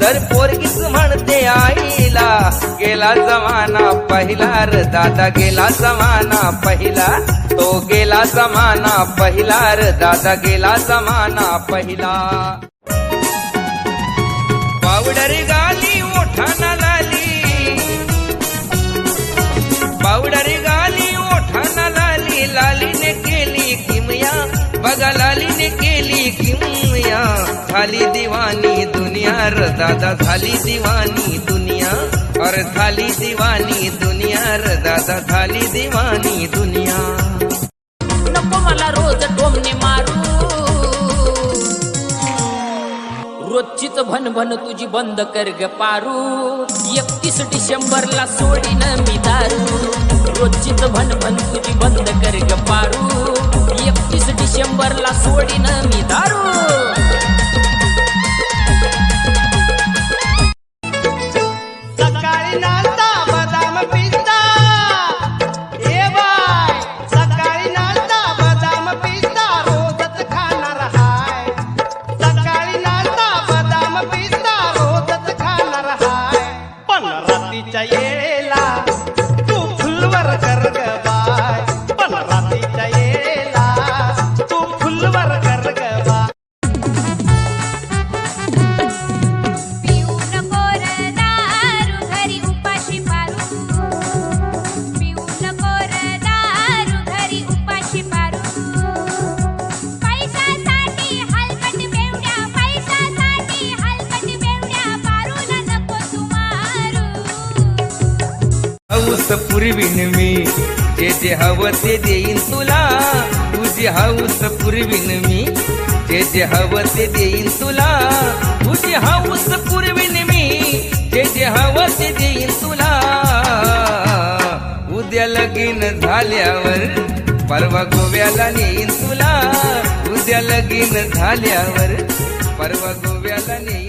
तर पोरगीच म्हणते आईला. गेला जमाना पहिला र दादा, गेला जमाना पहिला. तो गेला जमाना पहिला र दादा, गेला जमाना पहिला. पावडर गाली ओठाना लाली. पावडर गाली ओठाना लाली. लालीने केली किमया. बघा लालीने केली किमया. झाली दिवानी दुनिया, र दादा झाली दिवानी दुनिया। और झाली दिवानी दुनिया, र दादा झाली दिवानी दुनिया। नको मला रोज टोमने मारू। रोजचीच भनभन तुझी बंद कर ग पारू। एकतीस डिसेंबरला सोडीन मी दारू। रोजचीच भन तुझी बंद कर ग पारू। एकतीस डिसेंबरला सोडीन मी हाऊस पुरवीन मी. जे जे हवं ते देईन तुला. तुझी हाऊस पुरवीन मी. जे जे हवं ते देईन तुला. तुझी हाऊस पुरवीन मी. जे जे हवं ते देईन तुला. उद्या लगीन झाल्यावर परवा गोव्याला नेईन तुला. उद्या लगीन झाल्यावर परवा गोव्याला नेईन